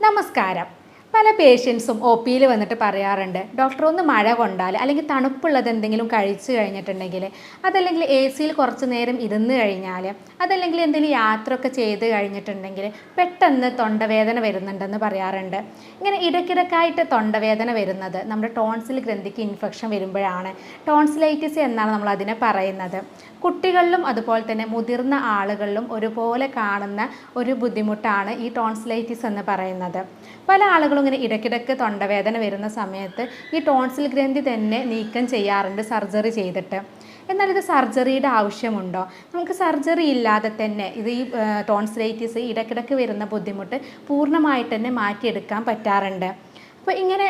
ನಮಸ್ಕಾರ പല പേഷ്യൻസും ഒ പിയിൽ വന്നിട്ട് പറയാറുണ്ട് ഡോക്ടർ ഒന്ന് മഴ കൊണ്ടാൽ അല്ലെങ്കിൽ തണുപ്പുള്ളത് എന്തെങ്കിലും കഴിച്ചു കഴിഞ്ഞിട്ടുണ്ടെങ്കിൽ അതല്ലെങ്കിൽ എ സിയിൽ കുറച്ച് നേരം ഇരുന്ന് കഴിഞ്ഞാൽ അതല്ലെങ്കിൽ എന്തെങ്കിലും യാത്ര ഒക്കെ ചെയ്ത് കഴിഞ്ഞിട്ടുണ്ടെങ്കിൽ പെട്ടെന്ന് തൊണ്ടവേദന വരുന്നുണ്ടെന്ന് പറയാറുണ്ട്. ഇങ്ങനെ ഇടയ്ക്കിടക്കായിട്ട് തൊണ്ടവേദന വരുന്നത് നമ്മുടെ ടോൺസിൽ ഗ്രന്ഥിക്ക് ഇൻഫെക്ഷൻ വരുമ്പോഴാണ്. ടോൺസിലൈറ്റിസ് എന്നാണ് നമ്മൾ അതിനെ പറയുന്നത്. കുട്ടികളിലും അതുപോലെ തന്നെ മുതിർന്ന ആളുകളിലും ഒരുപോലെ കാണുന്ന ഒരു ബുദ്ധിമുട്ടാണ് ഈ ടോൺസിലൈറ്റിസ് എന്ന് പറയുന്നത്. പല ആളുകളും ഇങ്ങനെ ഇടയ്ക്കിടയ്ക്ക് തൊണ്ടവേദന വരുന്ന സമയത്ത് ഈ ടോൺസിൽ ഗ്രന്ഥി തന്നെ നീക്കം ചെയ്യാറുണ്ട് സർജറി ചെയ്തിട്ട്. എന്നാൽ ഇത് സർജറിയുടെ ആവശ്യമുണ്ടോ? നമുക്ക് സർജറി ഇല്ലാതെ തന്നെ ഇത് ഈ ടോൺസിലൈറ്റിസ് ഇടയ്ക്കിടയ്ക്ക് വരുന്ന ബുദ്ധിമുട്ട് പൂർണമായിട്ട് തന്നെ മാറ്റിയെടുക്കാൻ പറ്റാറുണ്ട്. അപ്പോൾ ഇങ്ങനെ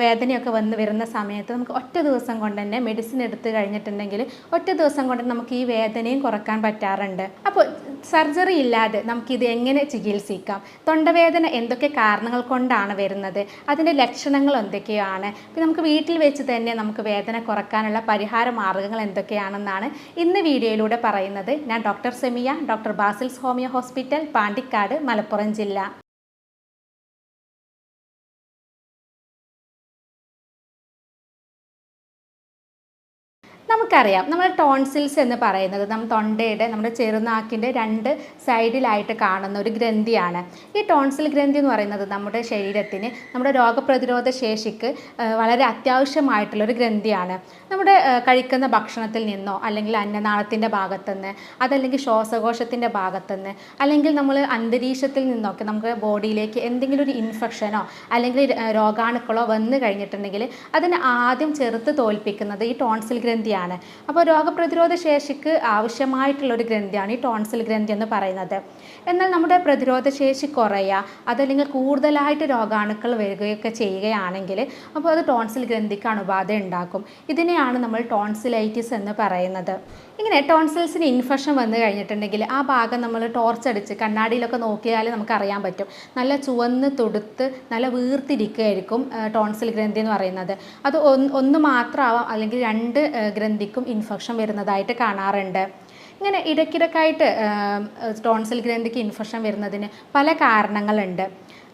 വേദനയൊക്കെ വന്ന് വരുന്ന സമയത്ത് നമുക്ക് ഒറ്റ ദിവസം കൊണ്ട് തന്നെ മെഡിസിൻ എടുത്ത് കഴിഞ്ഞിട്ടുണ്ടെങ്കിൽ ഒറ്റ ദിവസം കൊണ്ട് നമുക്ക് ഈ വേദനയും കുറയ്ക്കാൻ പറ്റാറുണ്ട്. അപ്പോൾ സർജറി ഇല്ലാതെ നമുക്കിത് എങ്ങനെ ചികിത്സിക്കാം? തൊണ്ടവേദന എന്തൊക്കെ കാരണങ്ങൾ കൊണ്ടാണ് വരുന്നത്? അതിന്റെ ലക്ഷണങ്ങൾ എന്തൊക്കെയാണ്? പിന്നെ നമുക്ക് വീട്ടിൽ വെച്ച് തന്നെ നമുക്ക് വേദന കുറക്കാനുള്ള പരിഹാര മാർഗങ്ങൾ എന്തൊക്കെയാണെന്നാണ് ഇന്ന് വീഡിയോയിലൂടെ പറയുന്നത്. ഞാൻ doctor Semiya doctor Basil's homeo hospital Pandikkad Malappuram ജില്ല. നമുക്കറിയാം. നമ്മൾ ടോൺസിൽസ് എന്ന് പറയുന്നത് നമ്മൾ തൊണ്ടയുടെ നമ്മുടെ ചെറുനാക്കിന്റെ രണ്ട് സൈഡിലായിട്ട് കാണുന്ന ഒരു ഗ്രന്ഥിയാണ്. ഈ ടോൺസിൽ ഗ്രന്ഥി എന്ന് പറയുന്നത് നമ്മുടെ ശരീരത്തിന് നമ്മുടെ രോഗപ്രതിരോധ ശേഷിക്ക് വളരെ അത്യാവശ്യമായിട്ടുള്ളൊരു ഗ്രന്ഥിയാണ്. നമ്മുടെ കഴിക്കുന്ന ഭക്ഷണത്തിൽ നിന്നോ അല്ലെങ്കിൽ അന്നനാളത്തിന്റെ ഭാഗത്തുനിന്ന് അതല്ലെങ്കിൽ ശ്വാസകോശത്തിന്റെ ഭാഗത്തുനിന്ന് അല്ലെങ്കിൽ നമ്മൾ അന്തരീക്ഷത്തിൽ നിന്നൊക്കെ നമുക്ക് ബോഡിയിലേക്ക് എന്തെങ്കിലും ഒരു ഇൻഫെക്ഷനോ അല്ലെങ്കിൽ രോഗാണുക്കളോ വന്നു കഴിഞ്ഞിട്ടുണ്ടെങ്കിൽ അതിനെ ആദ്യം ചെറുത്ത് തോൽപ്പിക്കുന്നത് ഈ ടോൺസിൽ ഗ്രന്ഥിയാണ്. അപ്പോൾ രോഗപ്രതിരോധ ശേഷിക്ക് ആവശ്യമായിട്ടുള്ള ഒരു ഗ്രന്ഥിയാണ് ഈ ടോൺസിൽ ഗ്രന്ഥി എന്ന് പറയുന്നത്. എന്നാൽ നമ്മുടെ പ്രതിരോധശേഷി കുറയുക അതല്ലെങ്കിൽ കൂടുതലായിട്ട് രോഗാണുക്കൾ വരികയൊക്കെ ചെയ്യുകയാണെങ്കിൽ അപ്പോൾ അത് ടോൺസിൽ ഗ്രന്ഥിക്ക് അണുബാധ ഉണ്ടാക്കും. ഇതിനെയാണ് നമ്മൾ ടോൺസിലൈറ്റിസ് എന്ന് പറയുന്നത്. ഇങ്ങനെ ടോൺസിൽസിന് ഇൻഫെക്ഷൻ വന്നു കഴിഞ്ഞിട്ടുണ്ടെങ്കിൽ ആ ഭാഗം നമ്മൾ ടോർച്ച് അടിച്ച് കണ്ണാടിയിലൊക്കെ നോക്കിയാൽ നമുക്ക് അറിയാൻ പറ്റും. നല്ല ചുവന്ന് തൊടുത്ത് നല്ല വീർത്തിരിക്കുകയായിരിക്കും ടോൺസിൽ ഗ്രന്ഥി എന്ന് പറയുന്നത്. അത് ഒന്ന് മാത്രമാവാം അല്ലെങ്കിൽ രണ്ട് ഗ്രന്ഥിക്കും ഇൻഫെക്ഷൻ വരുന്നതായിട്ട് കാണാറുണ്ട്. ഇങ്ങനെ ഇടയ്ക്കിടയ്ക്കായിട്ട് ടോൺസിൽ ഗ്രന്ഥിക്ക് ഇൻഫെക്ഷൻ വരുന്നതിന് പല കാരണങ്ങളുണ്ട്.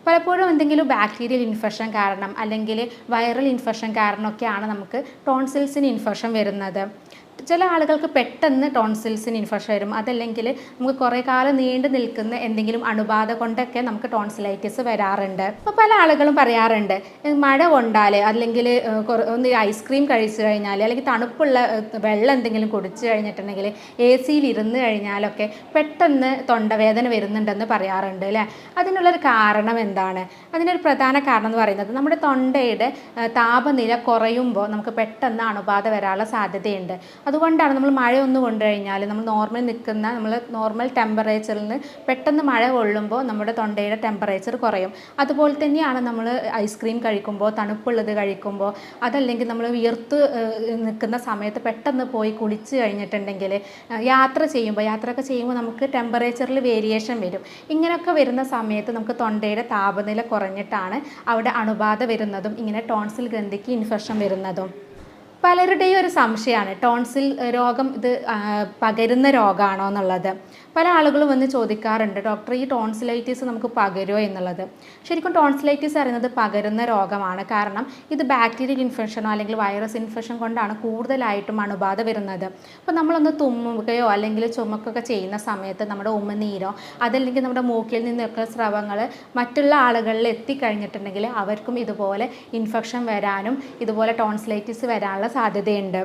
പലപ്പോഴും എന്തെങ്കിലും ബാക്ടീരിയൽ ഇൻഫെക്ഷൻ കാരണം അല്ലെങ്കിൽ വൈറൽ ഇൻഫെക്ഷൻ കാരണമൊക്കെയാണ് നമുക്ക് ടോൺസിൽസിന് ഇൻഫെക്ഷൻ വരുന്നത്. ചില ആളുകൾക്ക് പെട്ടെന്ന് ടോൺസിൽസിന് ഇൻഫെക്ഷൻ വരും. അതല്ലെങ്കിൽ നമുക്ക് കുറേ കാലം നീണ്ടു നിൽക്കുന്ന എന്തെങ്കിലും അണുബാധ കൊണ്ടൊക്കെ നമുക്ക് ടോൺസിലൈറ്റിസ് വരാറുണ്ട്. അപ്പോൾ പല ആളുകളും പറയാറുണ്ട് "ഏ, മഴ കൊണ്ടാൽ അല്ലെങ്കിൽ ഒന്ന് ഐസ്ക്രീം കഴിച്ചു കഴിഞ്ഞാൽ അല്ലെങ്കിൽ തണുപ്പുള്ള വെള്ളം എന്തെങ്കിലും കുടിച്ചു കഴിഞ്ഞിട്ടുണ്ടെങ്കിൽ എ സിയിൽ ഇരുന്ന് കഴിഞ്ഞാലൊക്കെ പെട്ടെന്ന് തൊണ്ടവേദന വരുന്നുണ്ടെന്ന് പറയാറുണ്ട് അല്ലേ? അതിനുള്ളൊരു കാരണം എന്താണ്? അതിനൊരു പ്രധാന കാരണം എന്ന് പറയുന്നത് നമ്മുടെ തൊണ്ടയുടെ താപനില കുറയുമ്പോൾ നമുക്ക് പെട്ടെന്ന് അണുബാധ വരാനുള്ള സാധ്യതയുണ്ട്. അതുകൊണ്ടാണ് നമ്മൾ മഴ ഒന്ന് കൊണ്ടു കഴിഞ്ഞാൽ നമ്മൾ നോർമൽ നിൽക്കുന്ന നമ്മൾ നോർമൽ ടെമ്പറേച്ചറിൽ നിന്ന് പെട്ടെന്ന് മഴ കൊള്ളുമ്പോൾ നമ്മുടെ തൊണ്ടയുടെ ടെമ്പറേച്ചർ കുറയും. അതുപോലെ തന്നെയാണ് നമ്മൾ ഐസ്ക്രീം കഴിക്കുമ്പോൾ തണുപ്പുള്ളത് കഴിക്കുമ്പോൾ അതല്ലെങ്കിൽ നമ്മൾ വിയർത്ത് നിൽക്കുന്ന സമയത്ത് പെട്ടെന്ന് പോയി കുളിച്ച് കഴിഞ്ഞിട്ടുണ്ടെങ്കിൽ യാത്ര ചെയ്യുമ്പോൾ യാത്രയൊക്കെ ചെയ്യുമ്പോൾ നമുക്ക് ടെമ്പറേച്ചറിൽ വേരിയേഷൻ വരും. ഇങ്ങനെയൊക്കെ വരുന്ന സമയത്ത് നമുക്ക് തൊണ്ടയുടെ താപനില കുറഞ്ഞിട്ടാണ് അവിടെ അണുബാധ വരുന്നതും ഇങ്ങനെ ടോൺസിൽ ഗ്രന്ഥിക്ക് ഇൻഫെക്ഷൻ വരുന്നതും. പലരുടെയും ഒരു സംശയമാണ്. ടോൺസിൽ രോഗം ഇത് പകരുന്ന രോഗമാണോ എന്നുള്ളത്. പല ആളുകളും വന്ന് ചോദിക്കാറുണ്ട്. ഡോക്ടർ ഈ ടോൺസിലൈറ്റിസ് നമുക്ക് പകരുമോ എന്നുള്ളത്? ശരിക്കും ടോൺസിലൈറ്റിസ് അറിയുന്നത് പകരുന്ന രോഗമാണ്. കാരണം ഇത് ബാക്ടീരിയൽ ഇൻഫെക്ഷനോ അല്ലെങ്കിൽ വൈറസ് ഇൻഫെക്ഷൻ കൊണ്ടാണ് കൂടുതലായിട്ടും അണുബാധ വരുന്നത്. അപ്പോൾ നമ്മളൊന്ന് തുമ്മുകയോ അല്ലെങ്കിൽ ചുമക്കൊക്കെ ചെയ്യുന്ന സമയത്ത് നമ്മുടെ ഉമ്മനീരോ അതല്ലെങ്കിൽ നമ്മുടെ മൂക്കിൽ നിന്നൊക്കെ സ്രവങ്ങൾ മറ്റുള്ള ആളുകളിൽ എത്തിക്കഴിഞ്ഞിട്ടുണ്ടെങ്കിൽ അവർക്കും ഇതുപോലെ ഇൻഫെക്ഷൻ വരാനും ഇതുപോലെ ടോൺസിലൈറ്റിസ് വരാനുള്ള സാധ്യതയുണ്ട്.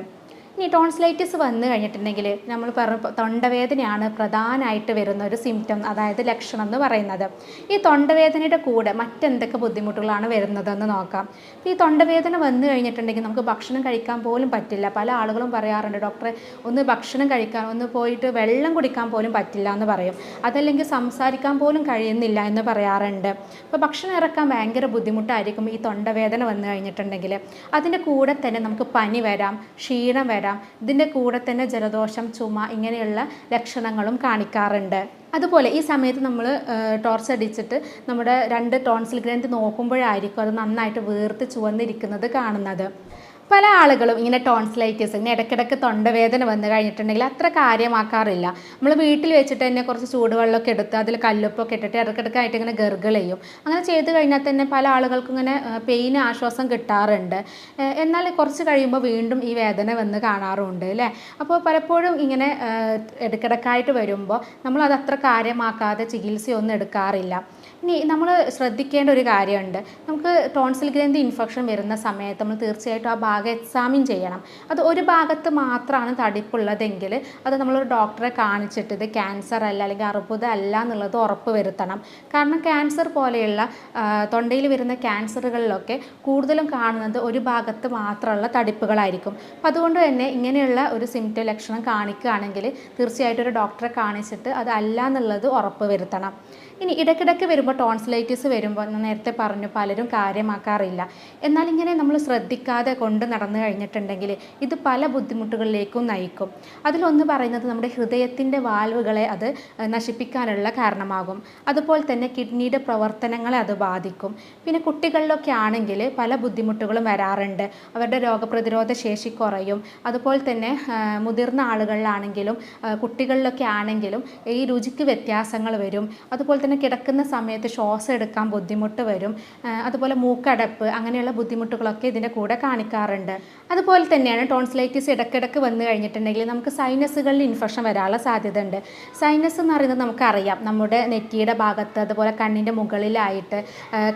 ഇനി ടോൺസിലൈറ്റിസ് വന്നു കഴിഞ്ഞിട്ടുണ്ടെങ്കിൽ നമ്മൾ പറഞ്ഞ തൊണ്ടവേദനയാണ് പ്രധാനമായിട്ട് വരുന്ന ഒരു സിംറ്റം അതായത് ലക്ഷണം എന്ന് പറയുന്നത്. ഈ തൊണ്ടവേദനയുടെ കൂടെ മറ്റെന്തൊക്കെ ബുദ്ധിമുട്ടുകളാണ് വരുന്നതെന്ന് നോക്കാം. ഈ തൊണ്ടവേദന വന്നു കഴിഞ്ഞിട്ടുണ്ടെങ്കിൽ നമുക്ക് ഭക്ഷണം കഴിക്കാൻ പോലും പറ്റില്ല. പല ആളുകളും പറയാറുണ്ട് ഡോക്ടറെ ഒന്ന് ഭക്ഷണം കഴിക്കാൻ ഒന്ന് പോയിട്ട് വെള്ളം കുടിക്കാൻ പോലും പറ്റില്ല എന്ന് പറയും. അതല്ലെങ്കിൽ സംസാരിക്കാൻ പോലും കഴിയുന്നില്ല എന്ന് പറയാറുണ്ട്. അപ്പോൾ ഭക്ഷണം ഇറക്കാൻ ഭയങ്കര ബുദ്ധിമുട്ടായിരിക്കും ഈ തൊണ്ടവേദന വന്നു കഴിഞ്ഞിട്ടുണ്ടെങ്കിൽ. അതിന്റെ കൂടെ തന്നെ നമുക്ക് പനി വരാം ക്ഷീണം വരാം ഇതിന്റെ കൂടെ തന്നെ ജലദോഷം ചുമ ഇങ്ങനെയുള്ള ലക്ഷണങ്ങളും കാണിക്കാറുണ്ട്. അതുപോലെ ഈ സമയത്ത് നമ്മൾ ടോർച്ച് അടിച്ചിട്ട് നമ്മുടെ രണ്ട് ടോൺസിൽ ഗ്രന്ഥി നോക്കുമ്പോഴായിരിക്കും അത് നന്നായിട്ട് വീർത്ത് ചുവന്നിരിക്കുന്നത് കാണുന്നത്. പല ആളുകളും ഇങ്ങനെ ടോൺസിലൈറ്റിസ് ഇങ്ങനെ ഇടയ്ക്കിടയ്ക്ക് തൊണ്ടവേദന വന്നു കഴിഞ്ഞിട്ടുണ്ടെങ്കിൽ അത്ര കാര്യമാക്കാറില്ല. നമ്മൾ വീട്ടിൽ വെച്ചിട്ട് തന്നെ കുറച്ച് ചൂടുവെള്ളമൊക്കെ എടുത്ത് അതിൽ കല്ലുപ്പൊക്കെ ഇട്ടിട്ട് ഇടയ്ക്കിടയ്ക്കായിട്ട് ഇങ്ങനെ ഗർഗിൾ ചെയ്യും. അങ്ങനെ ചെയ്ത് കഴിഞ്ഞാൽ തന്നെ പല ആളുകൾക്കും ഇങ്ങനെ പെയിന് ആശ്വാസം കിട്ടാറുണ്ട്. എന്നാൽ കുറച്ച് കഴിയുമ്പോൾ വീണ്ടും ഈ വേദന വന്ന് കാണാറുണ്ട് അല്ലേ? അപ്പോൾ പലപ്പോഴും ഇങ്ങനെ ഇടയ്ക്കിടയ്ക്കായിട്ട് വരുമ്പോൾ നമ്മളത് അത്ര കാര്യമാക്കാതെ ചികിത്സയൊന്നും എടുക്കാറില്ല. ഇനി നമ്മൾ ശ്രദ്ധിക്കേണ്ട ഒരു കാര്യമുണ്ട്. നമുക്ക് ടോൺസിൽ ഗ്രന്ഥി ഇൻഫെക്ഷൻ വരുന്ന സമയത്ത് നമ്മൾ തീർച്ചയായിട്ടും ആ ഭാഗം എക്സാമിൻ ചെയ്യണം. അത് ഒരു ഭാഗത്ത് മാത്രമാണ് തടിപ്പുള്ളതെങ്കിൽ അത് നമ്മളൊരു ഡോക്ടറെ കാണിച്ചിട്ട് ഇത് ക്യാൻസർ അല്ല അല്ലെങ്കിൽ അർബുദ അല്ല എന്നുള്ളത് ഉറപ്പ് വരുത്തണം. കാരണം ക്യാൻസർ പോലെയുള്ള തൊണ്ടയിൽ വരുന്ന ക്യാൻസറുകളിലൊക്കെ കൂടുതലും കാണുന്നത് ഒരു ഭാഗത്ത് മാത്രമുള്ള തടിപ്പുകളായിരിക്കും. അപ്പം അതുകൊണ്ട് തന്നെ ഇങ്ങനെയുള്ള ഒരു സിംറ്റം ലക്ഷണം കാണിക്കുകയാണെങ്കിൽ തീർച്ചയായിട്ടും ഒരു ഡോക്ടറെ കാണിച്ചിട്ട് അത് അല്ല എന്നുള്ളത് ഉറപ്പ് വരുത്തണം. ഇനി ഇടയ്ക്കിടയ്ക്ക് വരുമ്പോൾ ടോൺസിലൈറ്റിസ് വരുമ്പോൾ നേരത്തെ പറഞ്ഞു പലരും കാര്യമാക്കാറില്ല. എന്നാൽ ഇങ്ങനെ നമ്മൾ ശ്രദ്ധിക്കാതെ കൊണ്ട് നടന്നു കഴിഞ്ഞിട്ടുണ്ടെങ്കിൽ ഇത് പല ബുദ്ധിമുട്ടുകളിലേക്കും നയിക്കും. അതിലൊന്ന് പറയുന്നത് നമ്മുടെ ഹൃദയത്തിന്റെ വാൽവുകളെ അത് നശിപ്പിക്കാനുള്ള കാരണമാകും. അതുപോലെ തന്നെ കിഡ്നിയുടെ പ്രവർത്തനങ്ങളെ അത് ബാധിക്കും. പിന്നെ കുട്ടികളിലൊക്കെ ആണെങ്കിൽ പല ബുദ്ധിമുട്ടുകളും വരാറുണ്ട്. അവരുടെ രോഗപ്രതിരോധ ശേഷി കുറയും. അതുപോലെ തന്നെ മുതിർന്ന ആളുകളിലാണെങ്കിലും കുട്ടികളിലൊക്കെ ആണെങ്കിലും ഈ രുചിക്ക് വ്യത്യാസങ്ങൾ വരും. അതുപോലെ തന്നെ കിടക്കുന്ന സമയത്ത് ശ്വാസം എടുക്കാൻ ബുദ്ധിമുട്ട് വരും. അതുപോലെ മൂക്കടപ്പ് അങ്ങനെയുള്ള ബുദ്ധിമുട്ടുകളൊക്കെ ഇതിന്റെ കൂടെ കാണിക്കാറുണ്ട്. അതുപോലെ തന്നെയാണ് ടോൺസിലൈറ്റിസ് ഇടയ്ക്കിടയ്ക്ക് വന്നു കഴിഞ്ഞിട്ടുണ്ടെങ്കിൽ നമുക്ക് സൈനസുകളിൽ ഇൻഫെക്ഷൻ വരാനുള്ള സാധ്യത ഉണ്ട് സൈനസ് എന്ന് പറയുന്നത് നമുക്കറിയാം. നമ്മുടെ നെറ്റിയുടെ ഭാഗത്ത് അതുപോലെ കണ്ണിന്റെ മുകളിലായിട്ട്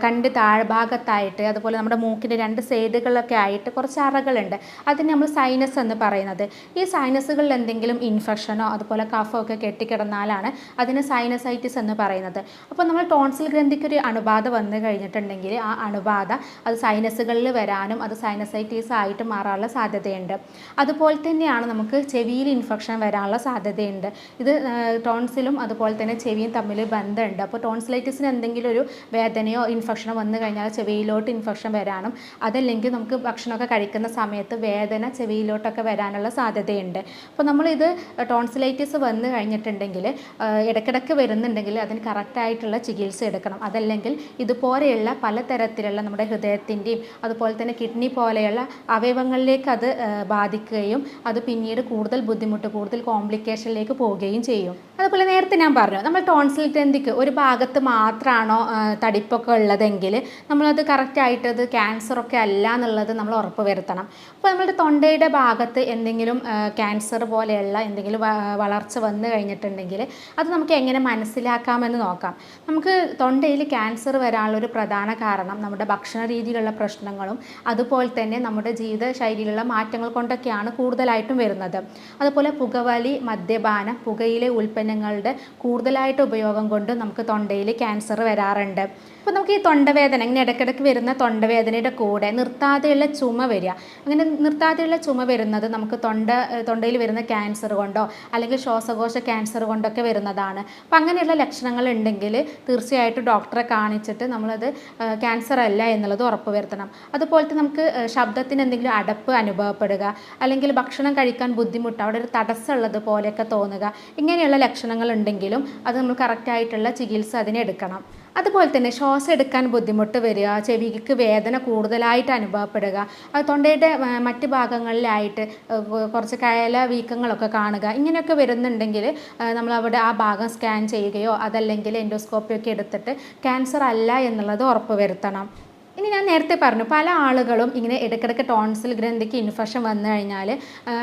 കണ്ണിന്റെ താഴ്ഭാഗത്തായിട്ട് അതുപോലെ നമ്മുടെ മൂക്കിന്റെ രണ്ട് സൈഡുകളിലൊക്കെ ആയിട്ട് കുറച്ച് അറകളുണ്ട്. അതിന് നമ്മൾ സൈനസ് എന്ന് പറയുന്നത്. ഈ സൈനസുകളിൽ എന്തെങ്കിലും ഇൻഫെക്ഷനോ അതുപോലെ കഫോ ഒക്കെ കെട്ടിക്കിടന്നാലാണ് അതിന് സൈനസൈറ്റിസ് എന്ന് പറയുന്നത്. അപ്പോൾ നമ്മൾ ടോൺസിൽ ഗ്രന്ഥിക്ക് ഒരു അണുബാധ വന്നു കഴിഞ്ഞിട്ടുണ്ടെങ്കിൽ ആ അണുബാധ അത് സൈനസുകളിൽ വരാനും അത് സൈനസൈറ്റീസ് ആയിട്ട് മാറാനുള്ള സാധ്യതയുണ്ട്. അതുപോലെ തന്നെയാണ് നമുക്ക് ചെവിയിൽ ഇൻഫെക്ഷൻ വരാനുള്ള സാധ്യതയുണ്ട്. ഇത് ടോൺസിലും അതുപോലെ തന്നെ ചെവിയും തമ്മിൽ ബന്ധമുണ്ട്. അപ്പോൾ ടോൺസിലൈറ്റിസിന് എന്തെങ്കിലും ഒരു വേദനയോ ഇൻഫെക്ഷനോ വന്നു കഴിഞ്ഞാൽ ചെവിയിലോട്ട് ഇൻഫെക്ഷൻ വരാനും അതല്ലെങ്കിൽ നമുക്ക് ഭക്ഷണമൊക്കെ കഴിക്കുന്ന സമയത്ത് വേദന ചെവിയിലോട്ടൊക്കെ വരാനുള്ള സാധ്യതയുണ്ട്. അപ്പോൾ നമ്മളിത് ടോൺസിലൈറ്റിസ് വന്നു കഴിഞ്ഞിട്ടുണ്ടെങ്കിൽ ഇടയ്ക്കിടയ്ക്ക് വരുന്നുണ്ടെങ്കിൽ അതിന് കറക്റ്റായിട്ടുള്ള ചികിത്സ എടുക്കണം. അതല്ലെങ്കിൽ ഇതുപോലെയുള്ള പലതരത്തിലുള്ള നമ്മുടെ ഹൃദയത്തിന്റെയും അതുപോലെ തന്നെ കിഡ്നി പോലെയുള്ള അവയവങ്ങളിലേക്ക് അത് ബാധിക്കുകയും അത് പിന്നീട് കൂടുതൽ ബുദ്ധിമുട്ട് കൂടുതൽ കോംപ്ലിക്കേഷനിലേക്ക് പോവുകയും ചെയ്യും. അതുപോലെ നേരത്തെ ഞാൻ പറഞ്ഞു നമ്മൾ ടോൺസിൽ ഗ്രന്ഥിക്ക് ഒരു ഭാഗത്ത് മാത്രമാണോ തടിപ്പൊക്കെ ഉള്ളതെങ്കിൽ നമ്മളത് കറക്റ്റായിട്ട് അത് ക്യാൻസറൊക്കെ അല്ല എന്നുള്ളത് നമ്മൾ ഉറപ്പ് വരുത്തണം. അപ്പോൾ നമ്മുടെ തൊണ്ടയുടെ ഭാഗത്ത് എന്തെങ്കിലും ക്യാൻസർ പോലെയുള്ള എന്തെങ്കിലും വളർച്ച വന്നു കഴിഞ്ഞിട്ടുണ്ടെങ്കിൽ അത് നമുക്ക് എങ്ങനെ മനസ്സിലാക്കാമെന്ന് നോക്കാം നമുക്ക് തൊണ്ടയിൽ ക്യാൻസർ വരാനുള്ള ഒരു പ്രധാന കാരണം നമ്മുടെ ഭക്ഷണ രീതിയിലുള്ള പ്രശ്നങ്ങളും അതുപോലെ തന്നെ നമ്മുടെ ജീവിത ശൈലിയിലുള്ള മാറ്റങ്ങൾ കൊണ്ടൊക്കെയാണ് കൂടുതലായിട്ടും വരുന്നത്. അതുപോലെ പുകവലി മദ്യപാനം പുകയിലെ ഉൽപ്പന്നങ്ങളുടെ കൂടുതലായിട്ട് ഉപയോഗം കൊണ്ട് നമുക്ക് തൊണ്ടയിൽ ക്യാൻസർ വരാറുണ്ട്. അപ്പോൾ നമുക്ക് ഈ തൊണ്ടവേദന ഇങ്ങനെ ഇടയ്ക്കിടയ്ക്ക് വരുന്ന തൊണ്ടവേദനയുടെ കൂടെ നിർത്താതെയുള്ള ചുമ വരിക. അങ്ങനെ നിർത്താതെയുള്ള ചുമ വരുന്നത് നമുക്ക് തൊണ്ട തൊണ്ടയിൽ വരുന്ന ക്യാൻസർ കൊണ്ടോ അല്ലെങ്കിൽ ശ്വാസകോശ ക്യാൻസർ കൊണ്ടൊക്കെ വരുന്നതാണ്. അപ്പം അങ്ങനെയുള്ള ലക്ഷണങ്ങൾ ഉണ്ടെങ്കിൽ തീർച്ചയായിട്ടും ഡോക്ടറെ കാണിച്ചിട്ട് നമ്മളത് ക്യാൻസർ അല്ല എന്നുള്ളത് ഉറപ്പ് വരുത്തണം. തന്നെ നമുക്ക് ശബ്ദത്തിന് എന്തെങ്കിലും അടപ്പ് അനുഭവപ്പെടുക അല്ലെങ്കിൽ ഭക്ഷണം കഴിക്കാൻ ബുദ്ധിമുട്ട് അവിടെ ഒരു തടസ്സമുള്ളത് പോലെയൊക്കെ തോന്നുക ഇങ്ങനെയുള്ള ലക്ഷണങ്ങൾ ഉണ്ടെങ്കിലും അത് നമ്മൾ കറക്റ്റായിട്ടുള്ള ചികിത്സ അതിനെടുക്കണം അതുപോലെ തന്നെ ശ്വാസം എടുക്കാൻ ബുദ്ധിമുട്ട് വരിക ചെവിക്ക് വേദന കൂടുതലായിട്ട് അനുഭവപ്പെടുക തൊണ്ടയുടെ മറ്റ് ഭാഗങ്ങളിലായിട്ട് കുറച്ച് കയല വീക്കങ്ങളൊക്കെ കാണുക ഇങ്ങനെയൊക്കെ വരുന്നുണ്ടെങ്കിൽ നമ്മൾ അവിടെ ആ ഭാഗം സ്കാൻ ചെയ്യുകയോ അതല്ലെങ്കിൽ എൻഡോസ്കോപ്പിയൊക്കെ എടുത്തിട്ട് ക്യാൻസർ അല്ല എന്നുള്ളത് ഉറപ്പ് വരുത്തണം. ഇനി ഞാൻ നേരത്തെ പറഞ്ഞു പല ആളുകളും ഇങ്ങനെ ഇടയ്ക്കിടയ്ക്ക് ടോൺസിൽ ഗ്രന്ഥിക്ക് ഇൻഫെക്ഷൻ വന്നു കഴിഞ്ഞാൽ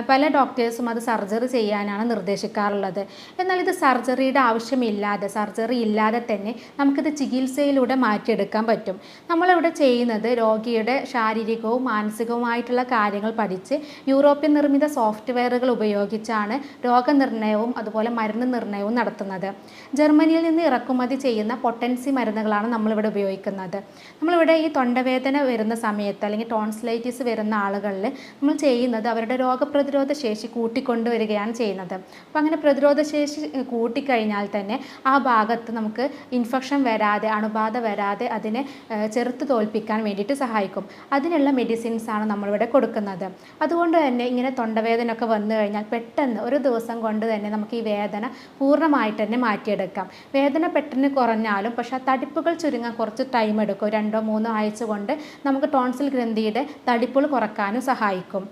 പല ഡോക്ടേഴ്സും അത് സർജറി ചെയ്യാനാണ് നിർദ്ദേശിക്കാറുള്ളത്. എന്നാൽ ഇത് സർജറിയുടെ ആവശ്യമില്ലാതെ സർജറി ഇല്ലാതെ തന്നെ നമുക്കിത് ചികിത്സയിലൂടെ മാറ്റിയെടുക്കാൻ പറ്റും. നമ്മളിവിടെ ചെയ്യുന്നത് രോഗിയുടെ ശാരീരികവും മാനസികവുമായിട്ടുള്ള കാര്യങ്ങൾ പഠിച്ച് യൂറോപ്യൻ നിർമ്മിത സോഫ്റ്റ്വെയറുകൾ ഉപയോഗിച്ചാണ് രോഗനിർണയവും അതുപോലെ മരുന്ന് നിർണയവും നടത്തുന്നത്. ജർമ്മനിയിൽ നിന്ന് ഇറക്കുമതി ചെയ്യുന്ന പൊട്ടൻസി മരുന്നുകളാണ് നമ്മളിവിടെ ഉപയോഗിക്കുന്നത്. നമ്മളിവിടെ ഈ തൊണ്ടവേദന വരുന്ന സമയത്ത് അല്ലെങ്കിൽ ടോൺസ്ലൈറ്റിസ് വരുന്ന ആളുകളിൽ നമ്മൾ ചെയ്യുന്നത് അവരുടെ രോഗപ്രതിരോധ ശേഷി കൂട്ടിക്കൊണ്ടുവരികയാണ് ചെയ്യുന്നത്. അപ്പോൾ അങ്ങനെ പ്രതിരോധ ശേഷി കൂട്ടിക്കഴിഞ്ഞാൽ തന്നെ ആ ഭാഗത്ത് നമുക്ക് ഇൻഫെക്ഷൻ വരാതെ അണുബാധ വരാതെ അതിനെ ചെറുത്ത് തോൽപ്പിക്കാൻ വേണ്ടിയിട്ട് സഹായിക്കും. അതിനുള്ള മെഡിസിൻസ് ആണ് നമ്മളിവിടെ കൊടുക്കുന്നത്. അതുകൊണ്ട് തന്നെ ഇങ്ങനെ തൊണ്ടവേദന ഒക്കെ വന്നു കഴിഞ്ഞാൽ പെട്ടെന്ന് ഒരു ദിവസം കൊണ്ട് തന്നെ നമുക്ക് ഈ വേദന പൂർണമായിട്ട് തന്നെ മാറ്റിയെടുക്കാം. വേദന പെട്ടെന്ന് കുറഞ്ഞാലും പക്ഷേ ആ തടിപ്പുകൾ ചുരുങ്ങാൻ കുറച്ച് ടൈം എടുക്കും. രണ്ടോ മൂന്നോ ആഴ്ച സഹായിച്ചുകൊണ്ട് നമുക്ക് ടോൺസിൽ ഗ്രന്ഥിയുടെ തടിപ്പുകൾ കുറക്കാനും സഹായിക്കും.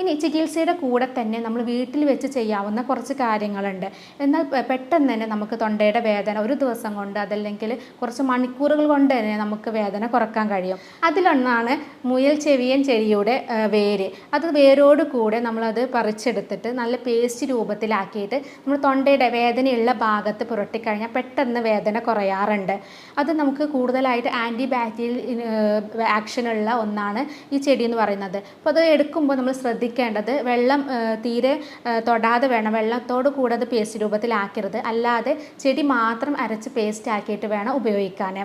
ഇനി ചികിത്സയുടെ കൂടെ തന്നെ നമ്മൾ വീട്ടിൽ വെച്ച് ചെയ്യാവുന്ന കുറച്ച് കാര്യങ്ങളുണ്ട്. എന്നാൽ പെട്ടെന്ന് തന്നെ നമുക്ക് തൊണ്ടയുടെ വേദന ഒരു ദിവസം കൊണ്ട് അതല്ലെങ്കിൽ കുറച്ച് മണിക്കൂറുകൾ കൊണ്ട് തന്നെ നമുക്ക് വേദന കുറയ്ക്കാൻ കഴിയും. അതിലൊന്നാണ് മുയൽ ചെവിയൻ ചെടിയുടെ വേര്. അത് വേരോട് കൂടെ നമ്മളത് പറിച്ചെടുത്തിട്ട് നല്ല പേസ്റ്റ് രൂപത്തിലാക്കിയിട്ട് നമ്മൾ തൊണ്ടയുടെ വേദനയുള്ള ഭാഗത്ത് പുരട്ടിക്കഴിഞ്ഞാൽ പെട്ടെന്ന് വേദന കുറയാറുണ്ട്. അത് നമുക്ക് കൂടുതലായിട്ട് ആന്റി ബാക്ടീരിയൽ ആക്ഷനുള്ള ഒന്നാണ് ഈ ചെടി എന്ന് പറയുന്നത്. അപ്പോൾ അത് എടുക്കുമ്പോൾ നമ്മൾ ശ്രദ്ധിക്കേണ്ടത് വെള്ളം തീരെ തൊടാതെ വേണം. വെള്ളത്തോട് കൂടാതെ പേസ്റ്റ് രൂപത്തിലാക്കരുത്. അല്ലാതെ ചെടി മാത്രം അരച്ച് പേസ്റ്റ് ആക്കിയിട്ട് വേണം ഉപയോഗിക്കാൻ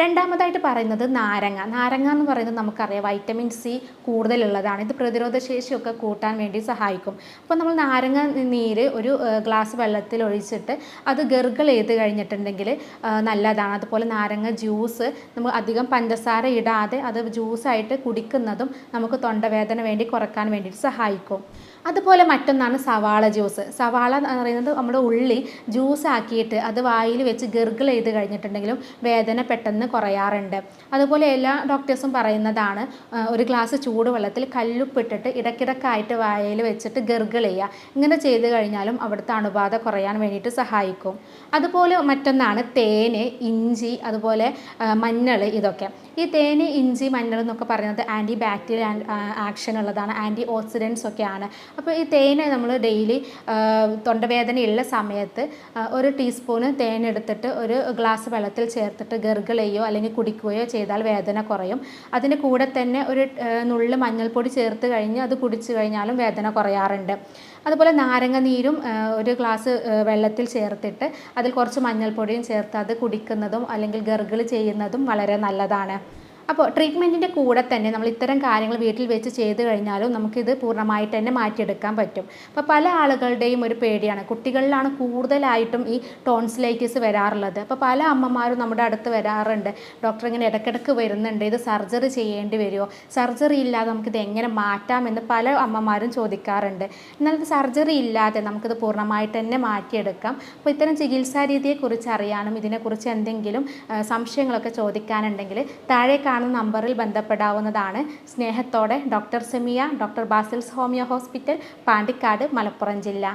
രണ്ടാമതായിട്ട് പറയുന്നത് നാരങ്ങ. നാരങ്ങ എന്ന് പറയുന്നത് നമുക്കറിയാം വൈറ്റമിൻ സി കൂടുതലുള്ളതാണ്. ഇത് പ്രതിരോധ ശേഷിയൊക്കെ കൂട്ടാൻ വേണ്ടി സഹായിക്കും. അപ്പോൾ നമ്മൾ നാരങ്ങ നീര് ഒരു ഗ്ലാസ് വെള്ളത്തിൽ ഒഴിച്ചിട്ട് അത് ഗർഗിൾ ചെയ്ത് കഴിഞ്ഞിട്ടുണ്ടെങ്കിൽ നല്ലതാണ്. അതുപോലെ നാരങ്ങ ജ്യൂസ് നമ്മൾ അധികം പഞ്ചസാര ഇടാതെ അത് ജ്യൂസായിട്ട് കുടിക്കുന്നതും നമുക്ക് തൊണ്ടവേദന വേണ്ടി കുറയ്ക്കാൻ വേണ്ടിയിട്ട് സഹായിക്കും. അതുപോലെ മറ്റൊന്നാണ് സവാള ജ്യൂസ്. സവാള എന്ന് പറയുന്നത് നമ്മുടെ ഉള്ളി ജ്യൂസ് ആക്കിയിട്ട് അത് വായിൽ വെച്ച് ഗർഗിൾ ചെയ്ത് കഴിഞ്ഞിട്ടുണ്ടെങ്കിലും വേദന പെട്ടെന്ന് കുറയാറുണ്ട്. അതുപോലെ എല്ലാ ഡോക്ടേഴ്സും പറയുന്നതാണ് ഒരു ഗ്ലാസ് ചൂടുവെള്ളത്തിൽ കല്ലുപ്പിട്ടിട്ട് ഇടയ്ക്കിടക്കായിട്ട് വായയിൽ വെച്ചിട്ട് ഗർഗിൾ ചെയ്യുക. ഇങ്ങനെ ചെയ്ത് കഴിഞ്ഞാലും അവിടുത്തെ അണുബാധ കുറയാൻ വേണ്ടിയിട്ട് സഹായിക്കും. അതുപോലെ മറ്റൊന്നാണ് തേന് ഇഞ്ചി അതുപോലെ മഞ്ഞൾ ഇതൊക്കെ. ഈ തേന് ഇഞ്ചി മഞ്ഞൾ എന്നൊക്കെ പറയുന്നത് ആന്റി ബാക്ടീരിയൽ ആക്ഷൻ ഉള്ളതാണ് ആന്റി ഓക്സിഡൻസ് ഒക്കെയാണ്. അപ്പോൾ ഈ തേന് നമ്മൾ ഡെയിലി തൊണ്ടവേദനയുള്ള സമയത്ത് ഒരു ടീസ്പൂണ് തേൻ എടുത്തിട്ട് ഒരു ഗ്ലാസ് വെള്ളത്തിൽ ചേർത്തിട്ട് ചെയ്യുകയോ അല്ലെങ്കിൽ കുടിക്കുകയോ ചെയ്താൽ വേദന കുറയും. അതിന് കൂടെ തന്നെ ഒരു നുള്ള് മഞ്ഞൾപ്പൊടി ചേർത്ത് കഴിഞ്ഞ് അത് കുടിച്ചു കഴിഞ്ഞാലും വേദന കുറയാറുണ്ട്. അതുപോലെ നാരങ്ങ നീരും ഒരു ഗ്ലാസ് വെള്ളത്തിൽ ചേർത്തിട്ട് അതിൽ കുറച്ച് മഞ്ഞൾപ്പൊടിയും ചേർത്ത് അത് കുടിക്കുന്നതും അല്ലെങ്കിൽ ഗർഗിൾ ചെയ്യുന്നതും വളരെ നല്ലതാണ്. അപ്പോൾ ട്രീറ്റ്മെന്റിന്റെ കൂടെ തന്നെ നമ്മൾ ഇത്തരം കാര്യങ്ങൾ വീട്ടിൽ വെച്ച് ചെയ്ത് കഴിഞ്ഞാലും നമുക്കിത് പൂർണമായിട്ട് തന്നെ മാറ്റിയെടുക്കാൻ പറ്റും. അപ്പോൾ പല ആളുകളുടെയും ഒരു പേടിയാണ്. കുട്ടികളിലാണ് കൂടുതലായിട്ടും ഈ ടോൺസിലൈറ്റിസ് വരാറുള്ളത്. അപ്പോൾ പല അമ്മമാരും നമ്മുടെ അടുത്ത് വരാറുണ്ട്. ഡോക്ടർ ഇങ്ങനെ ഇടയ്ക്കിടയ്ക്ക് വരുന്നുണ്ട്. ഇത് സർജറി ചെയ്യേണ്ടി വരുമോ സർജറി ഇല്ലാതെ നമുക്കിത് എങ്ങനെ മാറ്റാമെന്ന് പല അമ്മമാരും ചോദിക്കാറുണ്ട്. എന്നാൽ ഇത് സർജറി ഇല്ലാതെ നമുക്കിത് പൂർണമായിട്ട് തന്നെ മാറ്റിയെടുക്കാം. അപ്പോൾ ഇത്തരം ചികിത്സാ രീതിയെക്കുറിച്ച് അറിയാനും ഇതിനെക്കുറിച്ച് എന്തെങ്കിലും സംശയങ്ങളൊക്കെ ചോദിക്കാനുണ്ടെങ്കിൽ താഴെ കാണുന്ന നമ്പറിൽ ബന്ധപ്പെടാവുന്നതാണ്. സ്നേഹത്തോടെ doctor Semiya doctor Basil's homeo hospital Pandikkad Malappuram ജില്ല.